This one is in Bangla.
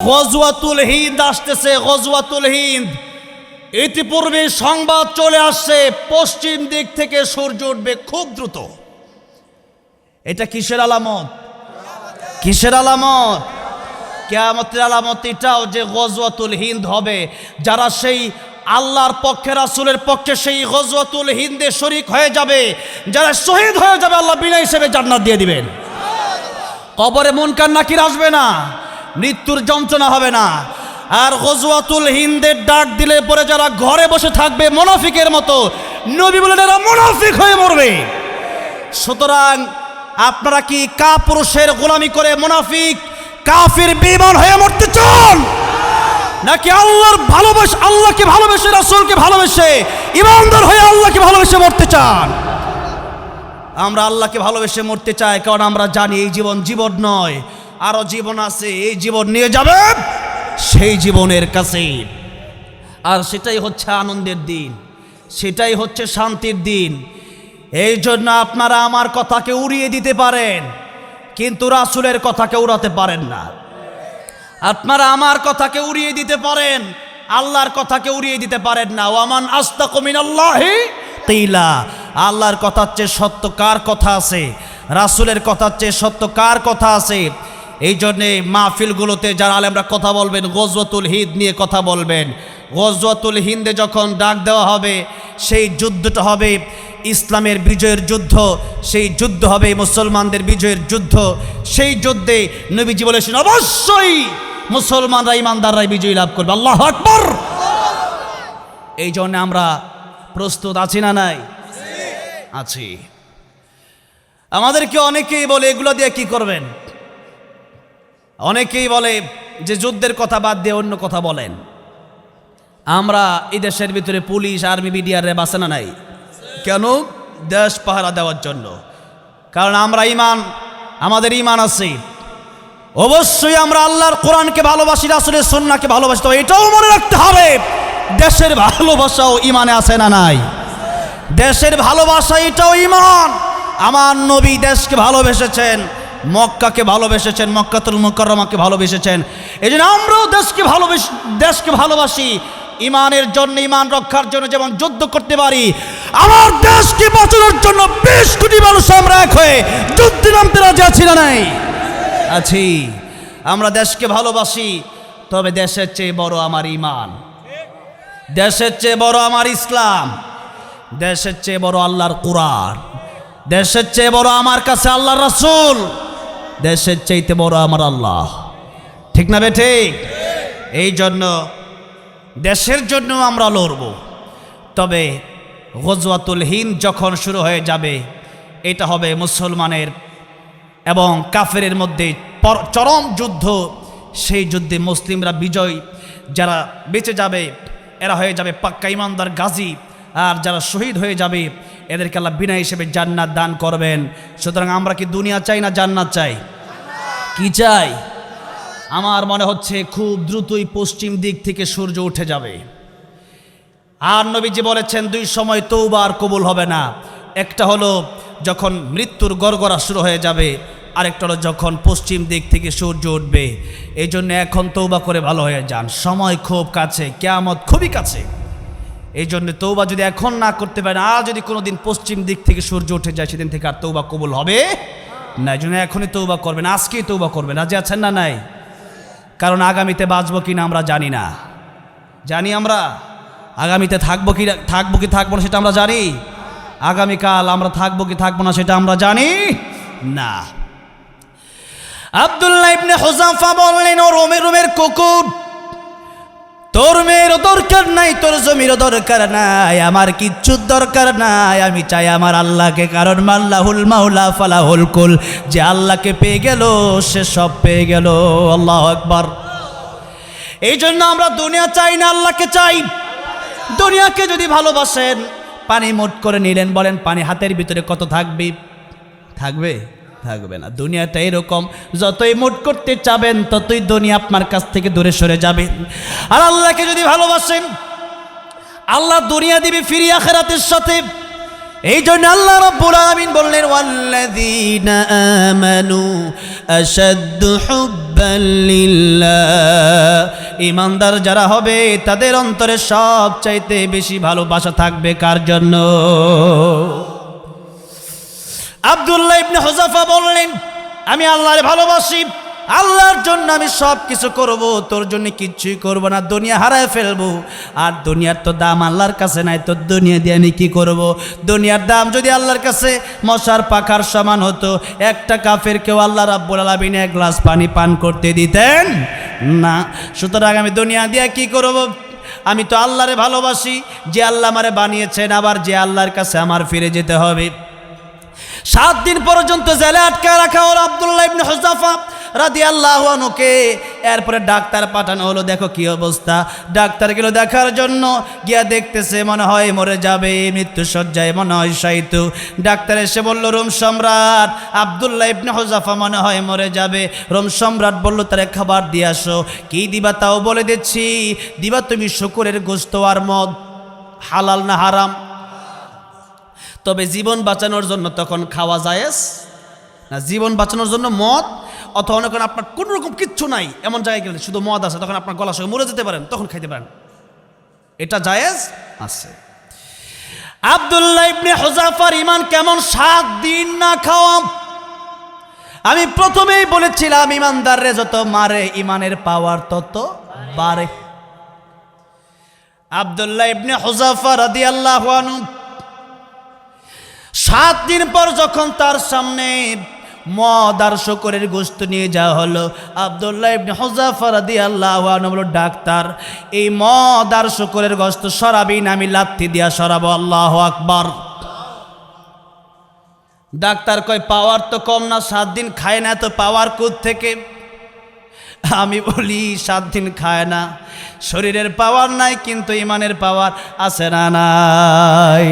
গজওয়াতুল হিন্দ আসতেছে, গজওয়াতুল হিন্দ। ইতিপূর্বে সংবাদ চলে আসছে, পশ্চিম দিক থেকে সূর্য উঠবে খুব দ্রুত। এটা কিসের আলামত? কিসের আলামত? কেয়ামতের আলামত এটাও যে গজওয়াতুল হিন্দ হবে, যারা সেই আল্লাহর পক্ষে, রাসুলের পক্ষে সেই গজওয়াতুল হিন্দে শরিক হয়ে যাবে, যারা শহীদ হয়ে যাবে, আল্লাহ বিনা হিসেবে জান্নাত দিয়ে দিবেন। কবরে মুনকার নাকির আসবে না? মৃত্যুর যন্ত্রণা হবে না। আর গজওয়াতুল হিন্দের ডাক দিলে পরে যারা ঘরে বসে থাকবে মোনাফিকের মতো, নবী বলেন, এরা মোনাফিক হয়ে মরবে। সুতরাং আপনারা কি কাপুরুষের গোলামি করে মোনাফিক, কাফির বিমান হয়ে মরতে চান? নাকি আল্লাহর ভালোবাসে, আল্লাহকে ভালোবেসে, রাসূলকে ভালোবেসে ইমানদার হয়ে আল্লাহকে ভালোবেসে মরতে চান? আমরা আল্লাহকে ভালোবেসে মরতে চাই, কারণ আমরা জানি এই জীবন জীবন নয়। আরও জীবন আছে, এই জীবন নিয়ে যাবে, সেই জীবনের কাছে। আর সেটাই হচ্ছে আনন্দের দিন, সেটাই হচ্ছে শান্তির দিন। এই জন্য আপনারা আমার কথাকে উড়িয়ে দিতে পারেন, কিন্তু রাসুলের কথাকে উড়াতে পারেন না। আপনারা আমার কথাকে উড়িয়ে দিতে পারেন, আল্লাহর কথাকে উড়িয়ে দিতে পারেন না। ওয়ামান আস্তা কমিন আল্লাহি তেইলা আল্লাহর কথার চেয়ে সত্য কার কথা আছে? রাসুলের কথার চেয়ে সত্য কার কথা আছে? এই জন্যে মাহফিলগুলোতে যারা আলেমরা কথা বলবেন, গজওয়াতুল হিদ নিয়ে কথা বলবেন। গজওয়াতুল হিন্দে যখন ডাক দেওয়া হবে, সেই যুদ্ধটা হবে ইসলামের বিজয়ের যুদ্ধ, সেই যুদ্ধ হবে মুসলমানদের বিজয়ের যুদ্ধ। সেই যুদ্ধে নবীজি বলেছেন, অবশ্যই মুসলমানরা ইমানদাররাই বিজয়ী লাভ করবে। আল্লাহ আকবর! এই জন্য আমরা প্রস্তুত আছি না নাই? আছি। আমাদেরকে অনেকেই বলে, এগুলো দিয়ে কি করবেন? অনেকেই বলে যে যুদ্ধের কথা বাদ দিয়ে অন্য কথা বলেন। আমরা এই দেশের ভিতরে পুলিশ, আর্মি, বিডিআর, র্যাব আছে না নাই? কেন? দেশ পাহারা দেওয়ার জন্য। কারণ আমরা ইমান, আমাদের ইমান আছে। অবশ্যই আমরা আল্লাহর কোরআনকে ভালোবাসি, রাসুলের সন্নাকে ভালোবাসি, তবে এটাও মনে রাখতে হবে, দেশের ভালোবাসাও ইমানে আছে না নাই? দেশের ভালোবাসা এটাও ইমান আমার নবী দেশকে ভালোবেসেছেন মক্কাকে ভালোবেসেছেন, মক্কাতুল মুকররমাকে ভালোবেসেছেন। এই জন্য আমরাও দেশকে ভালোবেস, দেশকে ভালোবাসি। ইমানের জন্য, ইমান রক্ষার জন্য যেমন যুদ্ধ করতে পারি, আমার দেশকে বাঁচানোর জন্য বেশ কোটি মানুষ আমরা এক হয়ে যুদ্ধে নামতে রাজি আছি না নাই? আছি। আমরা দেশকে ভালোবাসি, তবে দেশের চেয়ে বড় আমার ইমান। দেশের চেয়ে বড় আমার ইসলাম। দেশের চেয়ে বড় আল্লাহর কোরআন। দেশের চেয়ে বড় আমার কাছে আল্লাহর রাসূল। দেশের চাইতে বড় আমার আল্লাহ। ঠিক না বে ঠিক? এই জন্য দেশের জন্য আমরা লড়ব। তবে গজওয়াতুল হিন্দ যখন শুরু হয়ে যাবে, এটা হবে মুসলমানের এবং কাফেরের মধ্যে চরম যুদ্ধ। সেই যুদ্ধে মুসলিমরা বিজয়। যারা বেঁচে যাবে, এরা হয়ে যাবে পাক্কা ইমানদার গাজী। আর যারা শহীদ হয়ে যাবে এদেরকে আল্লাহ বিনা হিসেবে জান্নাত দান করবেন। সুতরাং আমরা কি দুনিয়া চাই না জান্নাত চাই? কি চাই? আমার মনে হচ্ছে খুব দ্রুতই পশ্চিম দিক থেকে সূর্য উঠে যাবে। আর নবীজি বলেছেন, দুই সময় তৌবা আর কবুল হবে না। একটা হলো যখন মৃত্যুর গড়গড়া শুরু হয়ে যাবে, আরেকটা হলো যখন পশ্চিম দিক থেকে সূর্য উঠবে। এই জন্য এখন তৌবা করে ভালো হয়ে যান। সময় খুব কাছে, কেয়ামত খুবই কাছে। এই জন্য তৌবা যদি এখন না করতে পারেন, আর যদি কোনো দিন পশ্চিম দিক থেকে সূর্য উঠে যায়, সেদিন থেকে আর তৌবা কবুল হবে না। এই জন্য এখনই তৌবা করবেন, আজকেই তৌবা করবেন। রাজি আছেন না নাই? কারণ আগামীতে বাঁচবো কি না আমরা জানি না। জানি আমরা? আগামীতে থাকব কি থাকব কি, থাকব না সেটা আমরা জানি? আগামীকাল আমরা থাকব কি, থাকব না সেটা আমরা জানি না। আব্দুল্লাহ ইবনে হুজাফা বললেন, ও রোমের রোমের কুকুর তোর মেয়েরও দরকার নাই, তোর জমিরও দরকার নাই, আমার কিচ্ছুর দরকার নাই। আমি চাই আমার আল্লাহকে, কারণ মাল্লাহুল মাউলা ফালাহুল কুল। যে আল্লাহকে পেয়ে গেল, সে সব পেয়ে গেল। আল্লাহ একবার এই জন্য আমরা দুনিয়া চাই না, আল্লাহকে চাই। দুনিয়াকে যদি ভালোবাসেন, পানি মোট করে নিলেন, বলেন, পানি হাতের ভিতরে কত থাকবে? থাকবে? থাকবে না। দুনিয়াটা এরকম যতই মোট করতে চাবেন, ততই দুনিয়া আপনার কাছ থেকে দূরে সরে যাবে। আর আল্লাহকে যদি ভালোবাসেন, আল্লাহ দুনিয়া দিবে ফিরিয়া খেরাতের সাথে। এই জন্য আল্লাহ রব্বুল আলামিন বললেন, ওয়াল্লাযীনা আমানু আশাদ্দু হুব্বান লিল্লাহ। ইমানদার যারা হবে, তাদের অন্তরে সবচাইতে বেশি ভালোবাসা থাকবে কার জন্য? আব্দুল্লাহ ইবনে হুজাফা বললেন, আমি আল্লাহরে ভালোবাসি, আল্লাহর জন্য আমি সব কিছু করব, তোর জন্য কিচ্ছুই করব না, দুনিয়া হারায় ফেলব। আর দুনিয়ার তো দাম আল্লাহর কাছে নাই, তো দুনিয়া দিয়ে আমি কি করব? দুনিয়ার দাম যদি আল্লাহর কাছে মশার পাখার সমান হতো, একটা কাফের কেউ আল্লাহ রাব্বুল আলামিন এক গ্লাস পানি পান করতে দিতেন? না। সুতরাং আমি দুনিয়া দিয়ে কি করব? আমি তো আল্লাহরে ভালোবাসি, যে আল্লাহ আমারে বানিয়েছেন, আবার যে আল্লাহর কাছে আমার ফিরে যেতে হবে। সাত দিন পর্যন্ত জেলে আটকা রাখা হলো আবদুল্লাহ ইবনে হুজাফা রাদি আল্লাহ আনুকে এরপরে ডাক্তার পাঠানো হলো, দেখো কি অবস্থা। ডাক্তার গেল দেখার জন্য গিয়া দেখতেছে, মনে হয় মরে যাবে মৃত্যু সজ্জায় মনে হয় সাইতু। ডাক্তার এসে বলল, রোম সম্রাট, আবদুল্লাহ ইবনে হুজাফা মনে হয় মরে যাবে। রোম সম্রাট বলল, তারে খাবার দিয়ে আসো। কি দিবা তাও বলে দিচ্ছি। দিবা তুমি শুকুরের গোস্ত আর মদ, হালাল না হারাম। তবে জীবন বাঁচানোর জন্য তখন খাওয়া যায়স না, জীবন বাঁচানোর জন্য মদ? অথবা অনেক আপনার কোনো রকম কিচ্ছু নাই, এমন জায়গায় গেলে শুধু মদ আছে, তখন আপনার গলা সঙ্গে মরে যেতে পারেন, তখন খাইতে পারেন। এটা জায়েজ? আছে। আবদুল্লাহ ইবনে হুজাফার ইমান কেমন? সাত দিন না খাওয়া। আমি প্রথমেই বলেছিলাম ইমানদাররে যত মারে ইমানের পাওয়ার তত বাড়ে। আবদুল্লাহ ইবনে হুজাফা রাদিয়াল্লাহু আনহু সাত দিন পর যখন তার সামনে মদ আর শকরের গোস্ত নিয়ে যাওয়া হলো, আবদুল্লাহ ইবনে হুজাফা রাদিয়াল্লাহু ডাক্তার, এই মদ আর শকরের গোস্ত সরাবি না, আমি লাত্তি দিয়া সরাবো, আল্লাহ আকবার। ডাক্তার কয়, পাওয়ার তো কম না, সাত দিন খায় না তো পাওয়ার কোথ থেকে আমি বলি, সাত দিন খায় না, শরীরের পাওয়ার নাই, কিন্তু ইমানের পাওয়ার আছে না নাই?